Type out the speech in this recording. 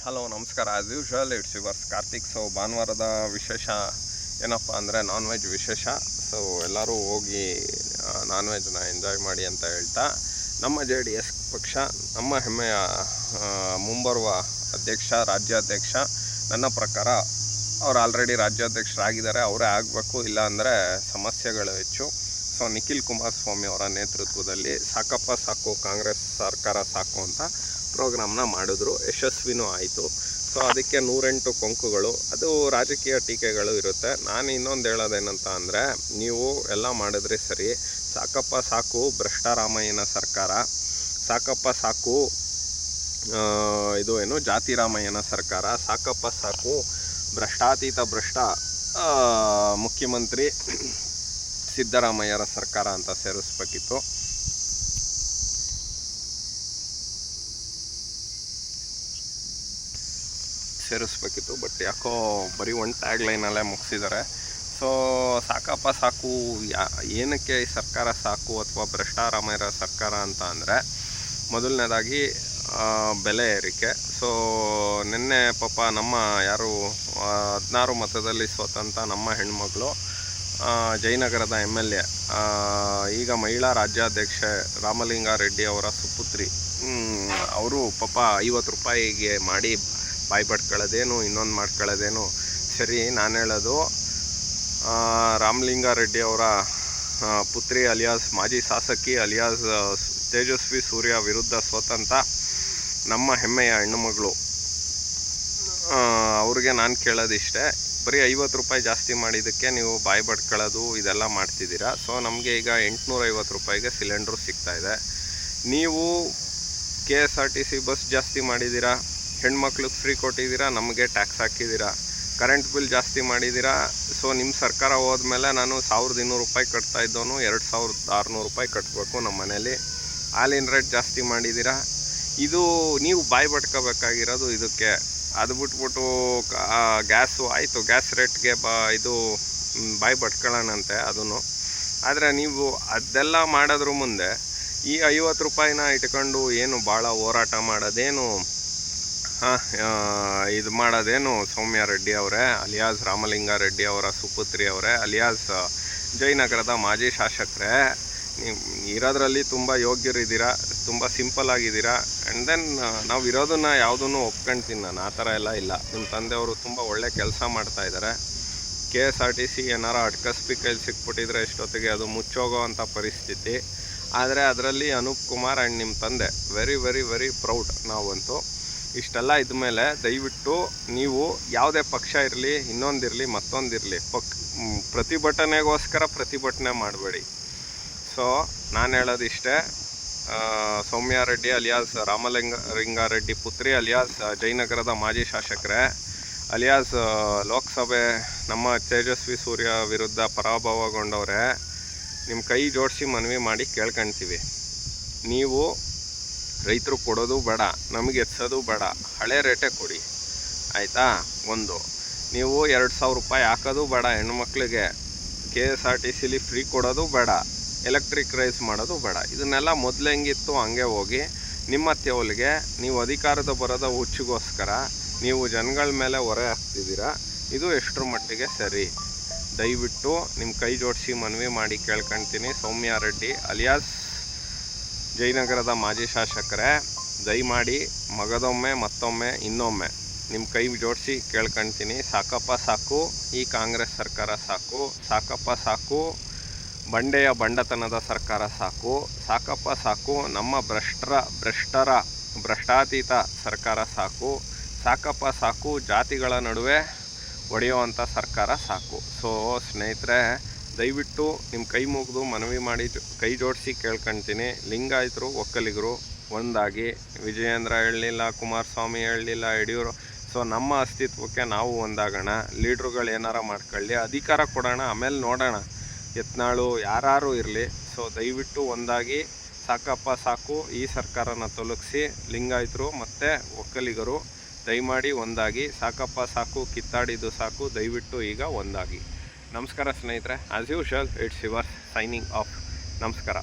Hello, ನಮಸ್ಕಾರ. As usual, it's yours Karthik. So ಭಾನುವಾರದ ವಿಶೇಷ ಏನಪ್ಪ ಅಂದರೆ ನಾನ್ ವೆಜ್ ವಿಶೇಷ. ಸೊ ಎಲ್ಲರೂ ಹೋಗಿ ನಾನ್ ವೆಜ್ನ ಎಂಜಾಯ್ ಮಾಡಿ ಅಂತ ಹೇಳ್ತಾ, ನಮ್ಮ ಜೆ ಡಿ ಎಸ್ ಪಕ್ಷ, ನಮ್ಮ ಹೆಮ್ಮೆಯ ಮುಂಬರುವ ಅಧ್ಯಕ್ಷ, ರಾಜ್ಯಾಧ್ಯಕ್ಷ, ನನ್ನ ಪ್ರಕಾರ ಅವ್ರು ಆಲ್ರೆಡಿ ರಾಜ್ಯಾಧ್ಯಕ್ಷರಾಗಿದ್ದಾರೆ. ಅವರೇ ಆಗಬೇಕು, ಇಲ್ಲ ಅಂದರೆ ಸಮಸ್ಯೆಗಳು ಹೆಚ್ಚು. ಸೊ ನಿಖಿಲ್ ಕುಮಾರಸ್ವಾಮಿ ಅವರ ನೇತೃತ್ವದಲ್ಲಿ ಸಾಕಪ್ಪ ಸಾಕು ಕಾಂಗ್ರೆಸ್ ಸರ್ಕಾರ ಸಾಕು ಅಂತ ಪ್ರೋಗ್ರಾಮ್ನ ಮಾಡಿದ್ರು. ಯಶಸ್ವಿನೂ ಆಯಿತು. ಸೊ ಅದಕ್ಕೆ ನೂರೆಂಟು ಕೊಂಕುಗಳು, ಅದು ರಾಜಕೀಯ ಟೀಕೆಗಳು ಇರುತ್ತೆ. ನಾನು ಇನ್ನೊಂದು ಹೇಳೋದೇನಂತ ಅಂದರೆ, ನೀವು ಎಲ್ಲ ಮಾಡಿದ್ರೆ ಸರಿ. ಸಾಕಪ್ಪ ಸಾಕು ಭ್ರಷ್ಟರಾಮಯ್ಯನ ಸರ್ಕಾರ. ಸಾಕಪ್ಪ ಸಾಕು ಇದು ಏನು, ಜಾತಿರಾಮಯ್ಯನ ಸರ್ಕಾರ. ಸಾಕಪ್ಪ ಸಾಕು ಭ್ರಷ್ಟಾತೀತ ಭ್ರಷ್ಟ ಮುಖ್ಯಮಂತ್ರಿ ಸಿದ್ದರಾಮಯ್ಯರ ಸರ್ಕಾರ ಅಂತ ಸೇರಿಸ್ಬೇಕಿತ್ತು. ಸೇರಿಸ್ಬೇಕಿತ್ತು ಬಟ್ ಯಾಕೋ ಬರೀ ಒನ್ ಟ್ಯಾಗ್ ಲೈನಲ್ಲೇ ಮುಗಿಸಿದ್ದಾರೆ. ಸೊ ಸಾಕಪ್ಪ ಸಾಕು, ಯಾ, ಏನಕ್ಕೆ ಈ ಸರ್ಕಾರ ಸಾಕು ಅಥವಾ ಭ್ರಷ್ಟಾರಾಮಯ್ಯರ ಸರ್ಕಾರ ಅಂತ ಅಂದರೆ, ಮೊದಲನೇದಾಗಿ ಬೆಲೆ ಏರಿಕೆ. ಸೊ ನಿನ್ನೆ ಪಾಪ ನಮ್ಮ ಯಾರು ಹದಿನಾರು ಮತದಲ್ಲಿ ಸ್ವತಂತ್ರ ನಮ್ಮ ಹೆಣ್ಮಗಳು ಜಯನಗರದ ಎಂ ಎಲ್ ಎ ಈಗ ಮಹಿಳಾ ರಾಜ್ಯಾಧ್ಯಕ್ಷೆ ರಾಮಲಿಂಗಾರೆಡ್ಡಿ ಅವರ ಸುಪುತ್ರಿ. ಅವರು ಪಾಪ ಐವತ್ತು ರೂಪಾಯಿಗೆ ಮಾಡಿ ಬಾಯಿ ಪಡ್ಕೊಳ್ಳೋದೇನು ಇನ್ನೊಂದು ಮಾಡ್ಕೊಳ್ಳೋದೇನು ಸರಿ, ನಾನು ಹೇಳೋದು ರಾಮಲಿಂಗಾರೆಡ್ಡಿ ಅವರ ಪುತ್ರಿ ಅಲಿಯಾಸ್, ಮಾಜಿ ಶಾಸಕಿ ಅಲಿಯಾಸ್ ತೇಜಸ್ವಿ ಸೂರ್ಯ ವಿರುದ್ಧ ಸ್ವತಂತ್ರ ನಮ್ಮ ಹೆಮ್ಮೆಯ ಹೆಣ್ಣುಮಗಳು. ಅವ್ರಿಗೆ ನಾನು ಕೇಳೋದಿಷ್ಟೇ. ಬರೀ ಐವತ್ತು ರೂಪಾಯಿ ಜಾಸ್ತಿ ಮಾಡಿದ್ದಕ್ಕೆ ನೀವು ಬಾಯಿ ಬಡ್ಕೊಳ್ಳೋದು ಇದೆಲ್ಲ ಮಾಡ್ತಿದ್ದೀರಾ. ಸೊ ನಮಗೆ ಈಗ ಎಂಟುನೂರ ಐವತ್ತು ರೂಪಾಯಿಗೆ ಸಿಲಿಂಡ್ರು ಇದೆ. ನೀವು K S R T C bus ಜಾಸ್ತಿ ಮಾಡಿದ್ದೀರಾ, ಹೆಣ್ಮಕ್ಳಿಗೆ ಫ್ರೀ ಕೊಟ್ಟಿದ್ದೀರಾ, ನಮಗೆ ಟ್ಯಾಕ್ಸ್ ಹಾಕಿದ್ದೀರಾ, ಕರೆಂಟ್ ಬಿಲ್ ಜಾಸ್ತಿ ಮಾಡಿದ್ದೀರಾ ಸೊ ನಿಮ್ಮ ಸರ್ಕಾರ ಹೋದ್ಮೇಲೆ ನಾನು ಸಾವಿರದ ಇನ್ನೂರು ರೂಪಾಯಿ ಕಟ್ತಾ ಇದ್ದವನು, ಎರಡು ಸಾವಿರದ ಆರುನೂರು ರೂಪಾಯಿ ಕಟ್ಟಬೇಕು ನಮ್ಮ ಮನೇಲಿ. ಹಾಲಿನ ರೇಟ್ ಜಾಸ್ತಿ ಮಾಡಿದ್ದೀರಾ. ಇದು ನೀವು ಬಾಯಿ ಬಡ್ಕೋಬೇಕಾಗಿರೋದು ಇದಕ್ಕೆ. ಅದು ಬಿಟ್ಬಿಟ್ಟು ಗ್ಯಾಸು ಆಯಿತು, ಗ್ಯಾಸ್ ರೇಟ್ಗೆ ಬ ಇದು ಬಾಯಿ ಬಟ್ಕೊಳ್ಳೋಣಂತೆ ಅದನ್ನು. ಆದರೆ ನೀವು ಅದೆಲ್ಲ ಮಾಡೋದ್ರ ಮುಂದೆ ಈ ಐವತ್ತು ರೂಪಾಯಿನ ಇಟ್ಕೊಂಡು ಏನು ಭಾಳ ಹೋರಾಟ ಮಾಡೋದೇನು ಇದು ಮಾಡೋದೇನು ಸೌಮ್ಯ ರೆಡ್ಡಿ ಅವರೇ, ಅಲಿಯಾಸ್ ರಾಮಲಿಂಗಾರೆಡ್ಡಿ ಅವರ ಸುಪುತ್ರಿ ಅವರೇ, ಅಲಿಯಾಸ್ ಜಯನಗರದ ಮಾಜಿ ಶಾಸಕರೇ ನೀವು ಇರೋದ್ರಲ್ಲಿ ತುಂಬ ಯೋಗ್ಯರಿದ್ದೀರಾ, ತುಂಬ ಸಿಂಪಲ್ ಆಗಿದ್ದೀರಾ ಆ್ಯಂಡ್ ದೆನ್ ನಾವು ಇರೋದನ್ನ ಯಾವುದನ್ನು ಒಪ್ಕೊಂತೀನಿ ನಾನು, ಆ ಥರ ಎಲ್ಲ ಇಲ್ಲ. ನಿಮ್ಮ ತಂದೆಯವರು ತುಂಬ ಒಳ್ಳೆ ಕೆಲಸ ಮಾಡ್ತಾ ಇದ್ದಾರೆ K S R T C ಏನಾರು ಅಟ್ಕಸ್ಬಿ ಕೈಲಿ ಸಿಕ್ಬಿಟ್ಟಿದ್ರೆ ಎಷ್ಟೊತ್ತಿಗೆ ಅದು ಮುಚ್ಚೋಗೋ ಅಂಥ ಪರಿಸ್ಥಿತಿ. ಆದರೆ ಅದರಲ್ಲಿ ಅನೂಪ್ ಕುಮಾರ್ ಆ್ಯಂಡ್ ನಿಮ್ಮ ತಂದೆ ವೆರಿ ವೆರಿ ವೆರಿ ಪ್ರೌಡ್ ನಾವಂತೂ. ಇಷ್ಟೆಲ್ಲ ಇದ್ಮೇಲೆ ದಯವಿಟ್ಟು ನೀವು ಯಾವುದೇ ಪಕ್ಷ ಇರಲಿ, ಇನ್ನೊಂದಿರಲಿ, ಮತ್ತೊಂದಿರಲಿ, ಪಕ್, ಪ್ರತಿಭಟನೆಗೋಸ್ಕರ ಪ್ರತಿಭಟನೆ ಮಾಡಬೇಡಿ. ಸೊ, ನಾನು ಹೇಳೋದು ಇಷ್ಟೇ. ಸೌಮ್ಯ ರೆಡ್ಡಿ ಅಲಿಯಾಸ್ ರಾಮಲಿಂಗ, ಲಿಂಗಾರೆಡ್ಡಿ ಪುತ್ರಿ ಅಲಿಯಾಸ್ ಜಯನಗರದ ಮಾಜಿ ಶಾಸಕರೇ. ಅಲಿಯಾಸ್ ಲೋಕಸಭೆ ನಮ್ಮ ತೇಜಸ್ವಿ ಸೂರ್ಯ ವಿರುದ್ಧ ಪರಾಭವಗೊಂಡವ್ರೆ. ನಿಮ್ಮ ಕೈ ಜೋಡಿಸಿ ಮನವಿ ಮಾಡಿ ಕೇಳ್ಕೊಳ್ತೀವಿ ನೀವು ರೈತರು ಕೊಡೋದು ಬೇಡ, ನಮಗೆ ಎತ್ಸೋದು ಬೇಡ, ಹಳೆ ರೇಟೇ ಕೊಡಿ. ಆಯಿತಾ? ಒಂದು. ನೀವು ಎರಡು ಸಾವಿರ ರೂಪಾಯಿ ಹಾಕೋದು ಬೇಡ, ಹೆಣ್ಮಕ್ಳಿಗೆ K S R T ಸಿಲಿ free ಕೊಡೋದು ಬೇಡ. ಎಲೆಕ್ಟ್ರಿಕ್ ರೈಸ್ ಮಾಡೋದು ಬೇಡ. ಇದನ್ನೆಲ್ಲ ಮೊದಲು ಹೆಂಗಿತ್ತು ಹಂಗೆ ಹೋಗಿ ನಿಮ್ಮ ತೆವಲಿಗೆ ನೀವು ಅಧಿಕಾರದ ಬರೋದ ಹುಚ್ಚಿಗೋಸ್ಕರ ನೀವು ಜನಗಳ ಮೇಲೆ ಹೊರೆ ಹಾಕ್ತಿದ್ದೀರಾ? ಇದು ಎಷ್ಟರ ಮಟ್ಟಿಗೆ ಸರಿ? ದಯವಿಟ್ಟು ನಿಮ್ಮ ಕೈ ಜೋಡಿಸಿ ಮನವಿ ಮಾಡಿ ಕೇಳ್ಕೊಳ್ತೀನಿ ಸೌಮ್ಯ ರೆಡ್ಡಿ ಅಲಿಯಾಸ್ ಜಯನಗರದ ಮಾಜಿ ಶಾಸಕರೇ, ದಯಮಾಡಿ ಮಗದೊಮ್ಮೆ, ಮತ್ತೊಮ್ಮೆ, ಇನ್ನೊಮ್ಮೆ ನಿಮ್ಮ ಕೈ ಜೋಡಿಸಿ ಕೇಳ್ಕೊಳ್ತೀನಿ ಸಾಕಪ್ಪ ಸಾಕು, ಈ ಕಾಂಗ್ರೆಸ್ ಸರ್ಕಾರ ಸಾಕು, ಸಾಕಪ್ಪ ಸಾಕು. ಬಂಡೆಯ ಬಂಡತನದ ಸರ್ಕಾರ ಸಾಕು. ಸಾಕಪ್ಪ ಸಾಕು, ನಮ್ಮ ಭ್ರಷ್ಟರ ಭ್ರಷ್ಟರ, ಭ್ರಷ್ಟಾತೀತ ಸರ್ಕಾರ ಸಾಕು. ಸಾಕಪ್ಪ ಸಾಕು, ಜಾತಿಗಳ ನಡುವೆ ಒಡೆಯುವಂಥ ಸರ್ಕಾರ ಸಾಕು. ಸೊ ಸ್ನೇಹಿತರೆ, ದಯವಿಟ್ಟು ನಿಮ್ಮ ಕೈ ಮುಗಿದು ಮನವಿ ಮಾಡಿ, ಕೈ ಜೋಡಿಸಿ ಕೇಳ್ಕೊಳ್ತೀನಿ ಲಿಂಗಾಯಿತರು, ಒಕ್ಕಲಿಗರು ಒಂದಾಗಿ. ವಿಜಯೇಂದ್ರ ಹೇಳಲಿಲ್ಲ, ಕುಮಾರಸ್ವಾಮಿ ಹೇಳಲಿಲ್ಲ, ಯಡಿಯೂರು. ಸೊ ನಮ್ಮ ಅಸ್ತಿತ್ವಕ್ಕೆ ನಾವು ಒಂದಾಗೋಣ. ಲೀಡ್ರುಗಳು ಏನಾರ ಮಾಡ್ಕೊಳ್ಳಿ. ಅಧಿಕಾರ ಕೊಡೋಣ, ಆಮೇಲೆ ನೋಡೋಣ. ಯತ್ನಾಳು ಯಾರು ಇರಲಿ. ಸೊ ದಯವಿಟ್ಟು ಒಂದಾಗಿ ಸಾಕಪ್ಪ ಸಾಕು. ಈ ಸರ್ಕಾರನ ತೊಲಗಿಸಿ ಲಿಂಗಾಯತರು ಮತ್ತು ಒಕ್ಕಲಿಗರು ದಯಮಾಡಿ ಒಂದಾಗಿ ಸಾಕಪ್ಪ ಸಾಕು, ಕಿತ್ತಾಡಿದ್ದು ಸಾಕು, ದಯವಿಟ್ಟು ಈಗ ಒಂದಾಗಿ. ನಮಸ್ಕಾರ ಸ್ನೇಹಿತರೆ. As usual it's your signing off ನಮಸ್ಕಾರ.